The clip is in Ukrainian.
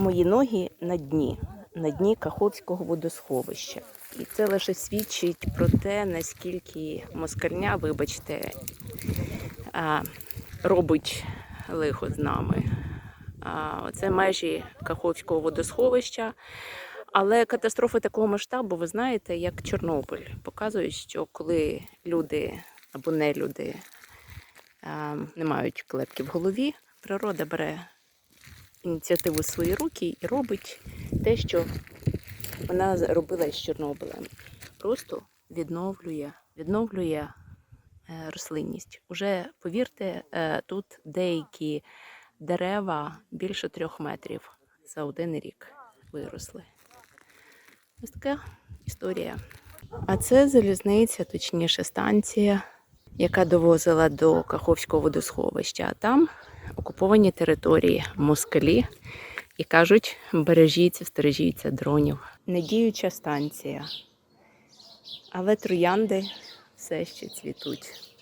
Мої ноги на дні, на дні Каховського водосховища. І це лише свідчить про те, наскільки москальня, вибачте, робить лихо з нами. Це межі Каховського водосховища. Але катастрофи такого масштабу, ви знаєте, як Чорнобиль, показують, що коли люди або не люди не мають клепки в голові, природа бере ініціативу в свої руки і робить те, що вона робила з Чорнобилем. Просто відновлює, відновлює е, рослинність. Уже повірте, е, тут деякі дерева більше трьох метрів за один рік виросли. Ось така історія. А це залізниця, точніше станція, яка довозила до Каховського водосховища. А там окуповані території москалі і кажуть, бережіться, стережіться дронів. Недіюча станція. Але троянди все ще цвітуть.